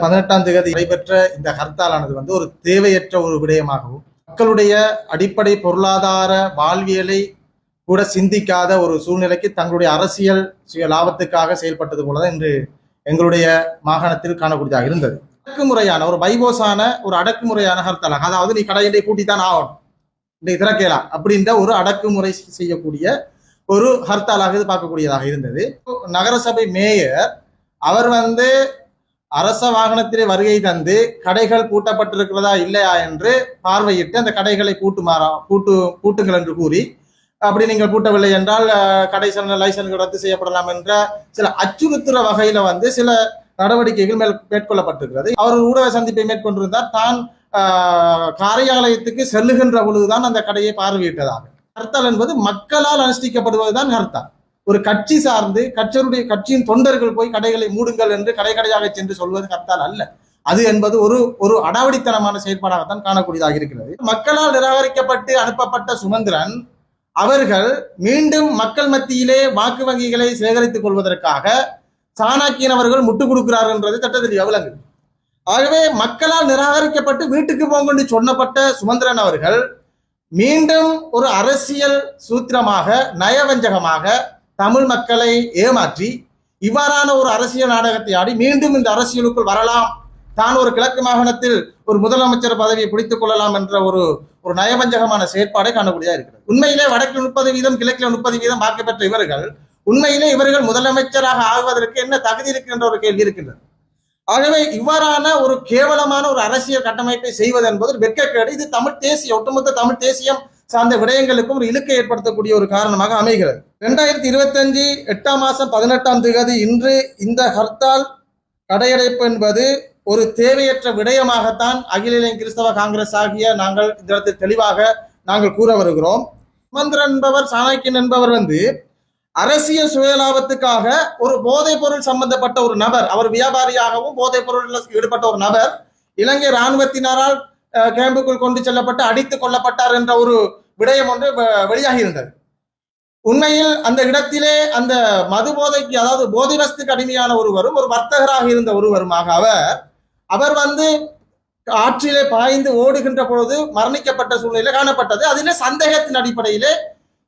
பதினெட்டாம் தேதி நடைபெற்ற இந்த ஹர்த்தாலானது வந்து ஒரு தேவையற்ற ஒரு விடயமாகவும் மக்களுடைய அடிப்படை பொருளாதார வாழ்வியலை கூட சிந்திக்காத ஒரு சூழ்நிலைக்கு தங்களுடைய அரசியல் சுய லாபத்துக்காக செயல்பட்டது போலதான் இன்று எங்களுடைய மாகாணத்தில் காணக்கூடியதாக இருந்தது. அடக்குமுறையான ஒரு பைபோஸான ஒரு அடக்குமுறையான ஹர்த்தாலாக அதாவது நீ கடையிலே கூட்டித்தான் ஆகணும். இன்றைக்கு திறக்கலாம். அப்படின்ற ஒரு அடக்குமுறை செய்யக்கூடிய ஒரு ஹர்த்தாலாக இது பார்க்கக்கூடியதாக இருந்தது. நகரசபை மேயர் அவர் வந்து அரச வாகனத்திலே வருகை தந்து கடைகள் பூட்டப்பட்டிருக்கிறதா இல்லையா என்று பார்வையிட்டு அந்த கடைகளை பூட்டுமாறா பூட்டு பூட்டுங்கள் என்று கூறி அப்படி நீங்கள் பூட்டவில்லை என்றால் கடை லைசன்ஸ் ரத்து செய்யப்படலாம் என்ற சில அச்சுறுத்துற வகையில வந்து சில நடவடிக்கைகள் மேல் மேற்கொள்ளப்பட்டிருக்கிறது. அவர் ஊடக சந்திப்பை மேற்கொண்டிருந்தார். தான் ஆஹ், காரியாலயத்துக்கு செல்லுகின்ற பொழுதுதான் அந்த கடையை பார்வையிட்டதாக. ஹர்த்தால் என்பது மக்களால் அனுஷ்டிக்கப்படுவதுதான் ஹர்த்தால் ஒரு கட்சி சார்ந்து கட்சியுடைய கட்சியின் தொண்டர்கள் போய் கடைகளை மூடுங்கள் என்று கடை கடையாக சென்று சொல்வது கர்த்தால் அல்ல. அது என்பது ஒரு ஒரு அடாவடித்தனமான செயற்பாடாகத்தான் காணக்கூடியதாக இருக்கிறது. மக்களால் நிராகரிக்கப்பட்டு அனுப்பப்பட்ட சுமந்திரன் அவர்கள் மீண்டும் மக்கள் மத்தியிலே வாக்கு வங்கிகளை சேகரித்துக் கொள்வதற்காக சாணாக்கியன் அவர்கள் முட்டுக் கொடுக்கிறார்கள் என்றது திட்டத்தில் விளங்கு ஆகவே மக்களால் நிராகரிக்கப்பட்டு வீட்டுக்கு போங்க என்று சொன்னப்பட்ட சுமந்திரன் அவர்கள் மீண்டும் ஒரு அரசியல் சூத்திரமாக நயவஞ்சகமாக தமிழ் மக்களை ஏமாற்றி இவ்வாறான ஒரு அரசியல் நாடகத்தை ஆடி மீண்டும் இந்த அரசியலுக்குள் வரலாம். தான் ஒரு கிழக்கு மாகாணத்தில் ஒரு முதலமைச்சர் பதவியை பிடித்துக் கொள்ளலாம் என்ற ஒரு ஒரு நயவஞ்சகமான செயற்பாடை காணக்கூடியதாக இருக்கிறது. உண்மையிலே வடக்கில் முப்பது வீதம் கிழக்கில் முப்பது வீதம் வாக்கு பெற்ற இவர்கள் உண்மையிலே இவர்கள் முதலமைச்சராக ஆகுவதற்கு என்ன தகுதி இருக்கின்ற ஒரு கேள்வி இருக்கின்றது. ஆகவே இவ்வாறான ஒரு கேவலமான ஒரு அரசியல் கட்டமைப்பை செய்வது என்பது வெட்கக்கேடு. இது தமிழ் தேசிய ஒட்டுமொத்த தமிழ் தேசியம் சார்ந்த விடயங்களுக்கும் ஒரு இழுக்கை ஏற்படுத்தக்கூடிய ஒரு காரணமாக அமைகிறது. ரெண்டாயிரத்தி இருபத்தஞ்சு எட்டாம் மாதம் பதினெட்டாம் தேதி இன்று இந்த ஹர்த்தால் கடையடைப்பு என்பது ஒரு தேவையற்ற விடயமாகத்தான் அகில இலங்கை கிறிஸ்தவ காங்கிரஸ் ஆகிய நாங்கள் இந்த இடத்தில் தெளிவாக நாங்கள் கூற வருகிறோம். சுமந்திரன் என்பவர் சாணக்கியன் என்பவர் வந்து அரசியல் சுயலாபத்துக்காக ஒரு போதைப் பொருள் சம்பந்தப்பட்ட ஒரு நபர் அவர் வியாபாரியாகவும் போதைப் பொருளில் ஈடுபட்ட ஒரு நபர் இலங்கை இராணுவத்தினரால் கேம்புக்குள் கொண்டு செல்லப்பட்டு அடித்துக் கொல்லப்பட்டார் என்ற ஒரு விடயம் ஒன்று வெளியாகி இருந்தது. உண்மையில் அந்த இடத்திலே அந்த மது போதைக்கு அதாவது போதிவஸ்துக்கு அடிமையான ஒருவரும் ஒரு வர்த்தகராக இருந்த ஒருவருமாக அவர் அவர் வந்து ஆற்றிலே பாய்ந்து ஓடுகின்ற பொழுது மரணிக்கப்பட்ட சூழ்நிலை காணப்பட்டது. அதிலே சந்தேகத்தின் அடிப்படையிலே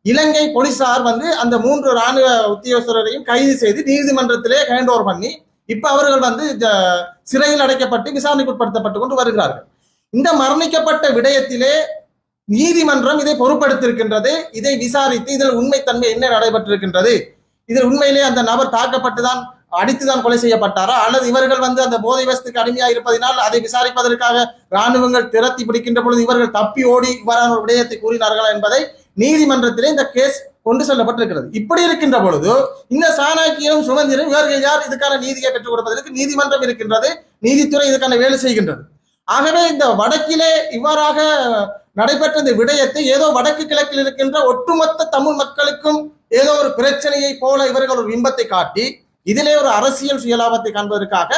இலங்கை போலீசார் வந்து அந்த மூன்று ராணுவ உத்தியோகஸ்தரையும் கைது செய்து நீதிமன்றத்திலே ஹேண்ட் ஓவர் பண்ணி இப்ப அவர்கள் வந்து ஜ- சிறையில் அடைக்கப்பட்டு விசாரணைக்கு உட்படுத்தப்பட்டு கொண்டு வருகிறார்கள். இந்த மரணிக்கப்பட்ட விடயத்திலே நீதிமன்றம் இதை பொறுப்படுத்திருக்கின்றது இதை விசாரித்து இதில் உண்மைத்தன்மை என்ன நடைபெற்றிருக்கின்றது. இதில் உண்மையிலே அந்த நபர் தாக்கப்பட்டுதான் அடித்துதான் கொலை செய்யப்பட்டாரா? அல்லது இவர்கள் வந்து அந்த போதை வசத்துக்கு அடிமையாக இருப்பதினால் அதை விசாரிப்பதற்காக ராணுவங்கள் திரத்தி பிடிக்கின்ற பொழுது இவர்கள் தப்பி ஓடி இவ்வாறான ஒரு விடயத்தை கூறினார்களா என்பதை நீதிமன்றத்திலே இந்த கேஸ் கொண்டு செல்லப்பட்டிருக்கிறது. இப்படி இருக்கின்ற பொழுது இந்த சாணாக்கியரும் சுமந்திரும் இவர்கள் யார்? இதுக்கான நீதியை பெற்றுக் கொடுப்பதற்கு நீதிமன்றம் இருக்கின்றது. நீதித்துறை இதுக்கான வேலை செய்கின்றது. ஆகவே இந்த வடக்கிலே இவ்வாறாக நடைபெற்ற இந்த விடயத்தை ஏதோ வடக்கு கிழக்கில் இருக்கின்ற ஒட்டுமொத்த தமிழ் மக்களுக்கும் ஏதோ ஒரு பிரச்சனையை போல இவர்கள் ஒரு பிம்பத்தை காட்டி இதிலே ஒரு அரசியல் சுயலாபத்தை காண்பதற்காக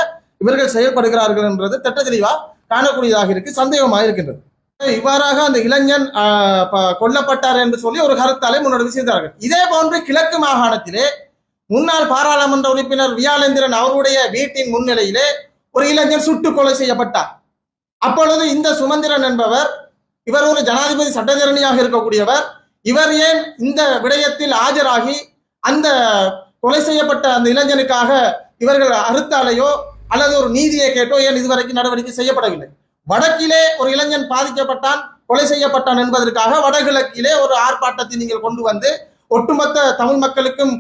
இவர்கள் செயல்படுகிறார்கள் என்றது திட்ட தெளிவா காணக்கூடியதாக இருக்கு சந்தேகமாக இருக்கின்றது. இவ்வாறாக அந்த இளைஞன் ஆஹ், கொல்லப்பட்டார் என்று சொல்லி ஒரு கருத்தாலே முன்னெடுப்பு செய்தார்கள் இதே போன்று கிழக்கு மாகாணத்திலே முன்னாள் பாராளுமன்ற உறுப்பினர் வியாலேந்திரன் அவருடைய வீட்டின் முன்னிலையிலே ஒரு இளைஞர் சுட்டு கொலை செய்யப்பட்டார். அப்பொழுது இந்த சுமந்திரன் என்பவர் இவர் ஒரு ஜனாதிபதி சட்டத்தரணியாக இருக்கக்கூடியவர். இவர் ஏன் இந்த விடயத்தில் ஆஜராகி அந்த கொலை செய்யப்பட்ட அந்த இளைஞனுக்காக இவர்கள் அறுத்தாலையோ அல்லது ஒரு நீதியை கேட்டோ ஏன் இதுவரைக்கும் நடவடிக்கை செய்யப்படவில்லை? வடக்கிலே ஒரு இளைஞன் பாதிக்கப்பட்டான் கொலை செய்யப்பட்டான் என்பதற்காக வடகிழக்கிலே ஒரு ஆர்ப்பாட்டத்தை நீங்கள் கொண்டு வந்து ஒட்டுமொத்த தமிழ் மக்களுக்கும்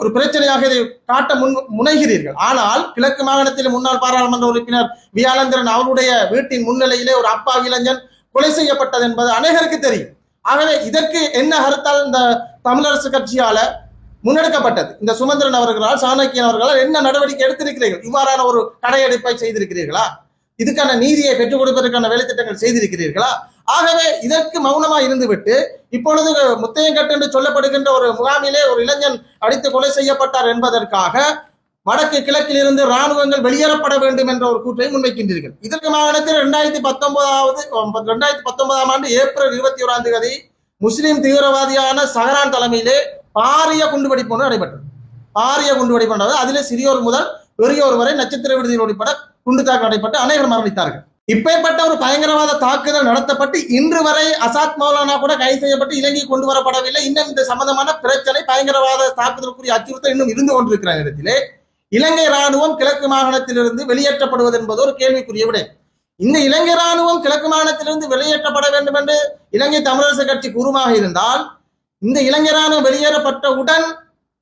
ஒரு பிரச்சனையாக இதை காட்ட முன் முனைகிறீர்கள். ஆனால் கிழக்கு மாகாணத்தில் முன்னாள் பாராளுமன்ற உறுப்பினர் வியாழந்திரன் அவருடைய வீட்டின் முன்னிலையிலே ஒரு அப்பா இளைஞன் கொலை செய்யப்பட்டது என்பது அநேகருக்கு தெரியும். ஆகவே இதற்கு என்ன கருத்தால் இந்த தமிழரசு கட்சியால முன்னெடுக்கப்பட்டது. இந்த சுமந்திரன் அவர்களால் சாணக்கியன் அவர்களால் என்ன நடவடிக்கை எடுத்திருக்கிறீர்கள்? இவ்வாறான ஒரு கடையெடுப்பை செய்திருக்கிறீர்களா? இதுக்கான நீதியை பெற்றுக் கொடுப்பதற்கான வேலைத்திட்டங்கள் செய்திருக்கிறீர்களா? ஆகவே இதற்கு மௌனமா இருந்துவிட்டு இப்பொழுது முத்தையங்கட்டு என்று சொல்லப்படுகின்ற ஒரு முகாமிலே ஒரு இளைஞன் அடித்து கொலை செய்யப்பட்டார் என்பதற்காக வடக்கு கிழக்கில் இருந்து ராணுவங்கள் வெளியேறப்பட வேண்டும் என்ற ஒரு கூற்றை முன்வைக்கின்றீர்கள். இதற்கு மாகாணத்தில் இரண்டாயிரத்தி பத்தொன்பதாவது இரண்டாயிரத்தி பத்தொன்பதாம் ஆண்டு ஏப்ரல் இருபத்தி ஓராம் தேதி முஸ்லிம் தீவிரவாதியான சஹரான் தலைமையிலே பாரிய குண்டுவெடிப்பு ஒன்று நடைபெற்றது. பாரிய குண்டுவெடிப்பு நடந்தது அதிலே சிறியோர் முதல் பெரியோர் வரை நட்சத்திர விடுதியில் உட்பட குண்டு தாக்கு நடைபெற்று அனைவரும் மரணித்தார்கள். இப்பேற்பட்ட ஒரு பயங்கரவாத தாக்குதல் நடத்தப்பட்டு இன்று வரை அசாத் மௌலானா கூட கைது செய்யப்பட்டு இலங்கை கொண்டு வரப்படவில்லை. இன்னும் இந்த சம்பந்தமான பிரச்சனை பயங்கரவாத தாக்குதலுக்குரிய அச்சுறுத்தல் இன்னும் இருந்து கொண்டிருக்கிற நேரத்திலே இலங்கை ராணுவம் கிழக்கு மாகாணத்திலிருந்து வெளியேற்றப்படுவது என்பது ஒரு கேள்விக்குரிய விடை இந்த இலங்கை ராணுவம் கிழக்கு மாகாணத்திலிருந்து வெளியேற்றப்பட வேண்டும் என்று இலங்கை தமிழரசு கட்சி கூறுமாக இருந்தால் இந்த இலங்கை ராணுவம் வெளியேறப்பட்டவுடன்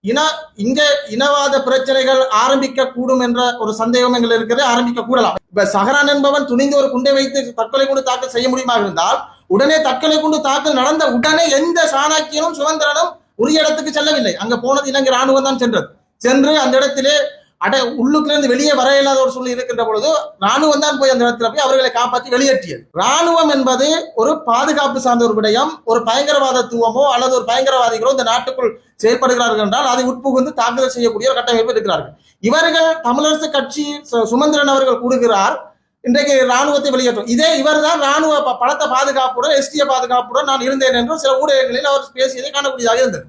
இன இங்க இனவாத பிரச்சனைகள் ஆரம்பிக்க கூடும் என்ற ஒரு சந்தேகம் எங்கள் இருக்கிறது ஆரம்பிக்க கூடலாம் இப்ப சஹரான் என்பவன் துணிந்து ஒரு குண்டை வைத்து தற்கொலை குண்டு தாக்கல் செய்ய முடியுமா இருந்தால் உடனே தற்கொலை குண்டு தாக்கல் நடந்த உடனே எந்த சாணக்கியனும் சுதந்திரனும் உரிய இடத்துக்கு செல்லவில்லை. அங்க போனது இலங்கை ராணுவம் தான் சென்றது. சென்று அந்த இடத்திலே அட உள்ளுக்குலேருந்து வெளியே வர இல்லாத ஒரு சூழ்நிலை இருக்கின்ற பொழுது ராணுவம் தான் போய் அந்த இடத்துல போய் அவர்களை காப்பாற்றி வெளியேற்றியது. ராணுவம் என்பது ஒரு பாதுகாப்பு சார்ந்த ஒரு விடயம் ஒரு பயங்கரவாதத்துவமோ அல்லது ஒரு பயங்கரவாதிகளோ இந்த நாட்டுக்குள் செயல்படுகிறார்கள் என்றால் அதை உட்புகுந்து தாக்குதல் செய்யக்கூடிய ஒரு கட்டமைப்பு இருக்கிறார்கள். இவர்கள் தமிழரசு கட்சி சு- சுமந்திரன் அவர்கள் கூடுகிறார் இன்றைக்கு ராணுவத்தை வெளியேற்றும். இதே இவர் தான் ராணுவ ப- பலத்த பாதுகாப்புடன் எஸ்டிய பாதுகாப்புடன் நான் இருந்தேன் என்றும் சில ஊடகங்களில் அவர் பேசியதை காணக்கூடியதாக இருந்தது.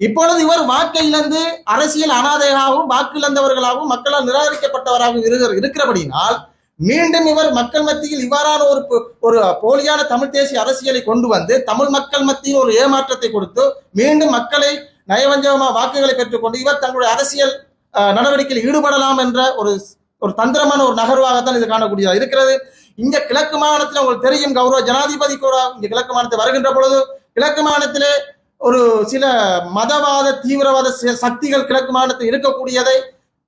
இப்பொழுது இவர் வாக்கை இழந்து அரசியல் அனாதையாகவும் வாக்கு இழந்தவர்களாகவும் மக்களால் நிராகரிக்கப்பட்டவராகவும் இருக்கிற- மீண்டும் இவர் மக்கள் மத்தியில் இவ்வாறான ஒரு ஒரு போலியான தமிழ் தேசிய அரசியலை கொண்டு வந்து தமிழ் மக்கள் மத்தியில் ஒரு ஏமாற்றத்தை கொடுத்து மீண்டும் மக்களை நயவஞ்சகமா வாக்குகளை பெற்றுக்கொண்டு இவர் தங்களுடைய அரசியல் நடவடிக்கையில் ஈடுபடலாம் என்ற ஒரு ஒரு தந்திரமான ஒரு நகர்வாகத்தான் இது காணக்கூடியதாக இருக்கிறது. இங்க கிழக்கு மாகாணத்தில் உங்களுக்கு தெரியும் கௌரவ ஜனாதிபதி கூட இங்க கிழக்கு மாநிலத்தில் வருகின்ற பொழுது கிழக்கு மாநிலத்திலே ஒரு சில மதவாத தீவிரவாத சக்திகள் கிழக்கு மாநிலத்தில் இருக்கக்கூடியதை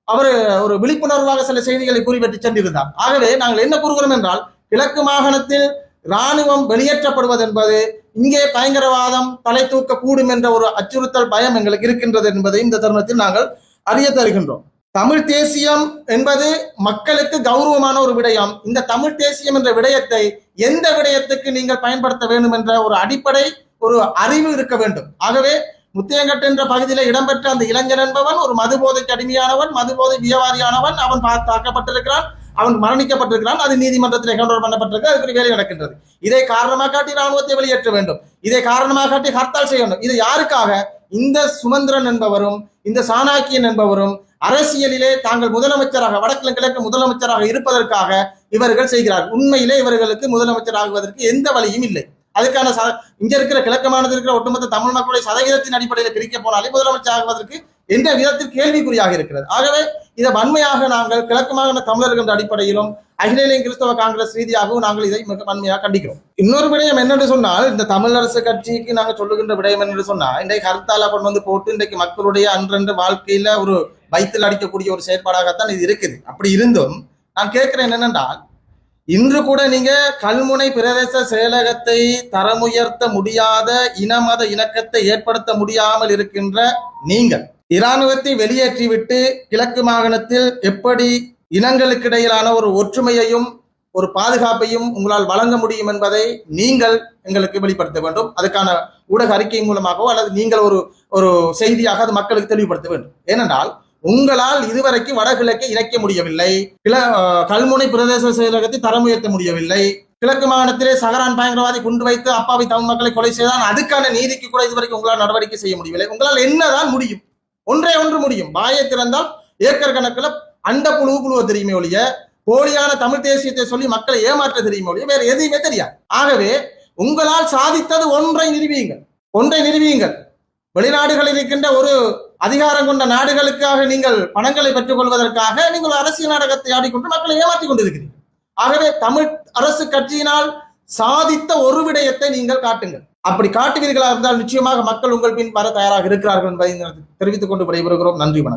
அவர் ஒரு விழிப்புணர்வாக சில செய்திகளை குறிப்பிட்டு சென்றிருந்தார். ஆகவே நாங்கள் என்ன கூறுகிறோம் என்றால் கிழக்கு மாகாணத்தில் இராணுவம் வெளியேற்றப்படுவது என்பது இங்கே பயங்கரவாதம் தலை தூக்க கூடும் என்ற ஒரு அச்சுறுத்தல் பயம் எங்களுக்கு இருக்கின்றது என்பதை இந்த தருணத்தில் நாங்கள் அறிய தருகின்றோம். தமிழ் தேசியம் என்பது மக்களுக்கு கௌரவமான ஒரு விடயம். இந்த தமிழ் தேசியம் என்ற விடயத்தை எந்த விடயத்துக்கு நீங்கள் பயன்படுத்த வேண்டும் என்ற ஒரு அடிப்படை ஒரு அறிவு இருக்க வேண்டும். ஆகவே முத்தியங்கட்டு என்ற பகுதியில் இடம்பெற்ற அந்த இளைஞன் என்பவன் ஒரு மது போதைக்கு அடிமையானவன் மது போதை வியவாதியானவன் அவன் பா- தாக்கப்பட்டிருக்கிறான் அவன் மரணிக்கப்பட்டிருக்கிறான் அது நீதிமன்றத்தில் கண்ட்ரோல் பண்ணப்பட்டிருக்கு அதுக்கு வேலை நடக்கின்றது. இதை காரணமாக காட்டி ராணுவத்தை வெளியேற்ற வேண்டும். இதை காரணமாக காட்டி ஹர்த்தால் செய்ய வேண்டும் இது யாருக்காக? இந்த சுமந்திரன் என்பவரும் இந்த சாணாக்கியன் என்பவரும் அரசியலிலே தாங்கள் முதலமைச்சராக வடக்கு கிழக்கு முதலமைச்சராக இருப்பதற்காக இவர்கள் செய்கிறார்கள். உண்மையிலே இவர்களுக்கு முதலமைச்சர் ஆகுவதற்கு எந்த வழியும் இல்லை. அதுக்கான ச இங்க இருக்கிற கிழக்கு மாநிலத்தில் இருக்கிற ஒட்டுமொத்த தமிழ் மக்களுடைய சதவீதத்தின் அடிப்படையில் பிரிக்க போனாலே முதலமைச்சர் ஆகுவதற்கு எந்த விதத்தில் கேள்விக்குறியாக இருக்கிறது. ஆகவே இதை வன்மையாக நாங்கள் கிழக்கு மாகாண தமிழர்கள் என்ற அடிப்படையிலும் அகில இலங்கை கிறிஸ்தவ காங்கிரஸ் ரீதியாகவும் நாங்கள் இதை மிக வன்மையாக கண்டிக்கிறோம். இன்னொரு விடயம் என்னென்று சொன்னால் இந்த தமிழரசு கட்சிக்கு நாங்கள் சொல்லுகின்ற விடயம் என்று சொன்னால் இன்றைக்கு ஹர்த்தாலா கொண்டு வந்து போட்டு இன்றைக்கு மக்களுடைய அன்றன்று வாழ்க்கையில ஒரு வயிற்றில் அடிக்கக்கூடிய ஒரு செயற்பாடாகத்தான் இது இருக்குது. அப்படி இருந்தும் நான் கேட்கிறேன் என்னென்றால் இன்று கூட நீங்க கல்முனை பிரதேச செயலகத்தை தரமுயர்த்த முடியாத இனமத இணக்கத்தை ஏற்படுத்த முடியாமல் இருக்கின்ற நீங்கள் இராணுவத்தை வெளியேற்றிவிட்டு கிழக்கு மாகாணத்தில் எப்படி இனங்களுக்கிடையிலான ஒரு ஒற்றுமையையும் ஒரு பாதுகாப்பையும் உங்களால் வழங்க முடியும் என்பதை நீங்கள் எங்களுக்கு வெளிப்படுத்த வேண்டும். அதுக்கான ஊடக அறிக்கை மூலமாகவோ அல்லது நீங்கள் ஒரு ஒரு செய்தியாக அது மக்களுக்கு தெளிவுபடுத்த வேண்டும். ஏனென்றால் உங்களால் இதுவரைக்கும் வடகிழக்கை இணைக்க முடியவில்லை. கிழ கல்முனை பிரதேச செயலகத்தை தரம் உயர்த்த முடியவில்லை. கிழக்கு மாகாணத்திலே சகரான் பயங்கரவாதி குண்டு வைத்து அப்பாவி தமிழ் மக்களை கொலை செய்தான் அதுக்கான நீதிக்கு கூட இதுவரைக்கும் உங்களால் நடவடிக்கை செய்ய முடியவில்லை. உங்களால் என்னதான் முடியும்? ஒன்றே ஒன்று முடியும். வாயை திறந்தால் ஏக்கர் கணக்கில் அண்ட புழு புழுவ தெரியுமே ஒழிய போலியான தமிழ் தேசியத்தை சொல்லி மக்களை ஏமாற்ற தெரியுமே ஒழிய வேற எதையுமே தெரியாது. ஆகவே உங்களால் சாதித்தது ஒன்றை நிறுவியுங்கள் ஒன்றை நிறுவியுங்கள் வெளிநாடுகளில் இருக்கின்ற ஒரு அதிகாரம் கொண்ட நாடுகளுக்காக நீங்கள் பணங்களை பெற்றுக் கொள்வதற்காக நீங்கள் அரசியல் நாடகத்தை ஆடிக்கொண்டு மக்களை ஏமாற்றிக் கொண்டிருக்கிறீர்கள். ஆகவே தமிழ் அரசு கட்சியினால் சாதித்த ஒரு விடயத்தை நீங்கள் காட்டுங்கள். அப்படி காட்டுவீர்களா இருந்தால் நிச்சயமாக மக்கள் உங்கள் பின் வர தயாராக இருக்கிறார்கள் என்பதை தெரிவித்துக் கொண்டு விடைபெறுகிறோம். நன்றி வணக்கம்.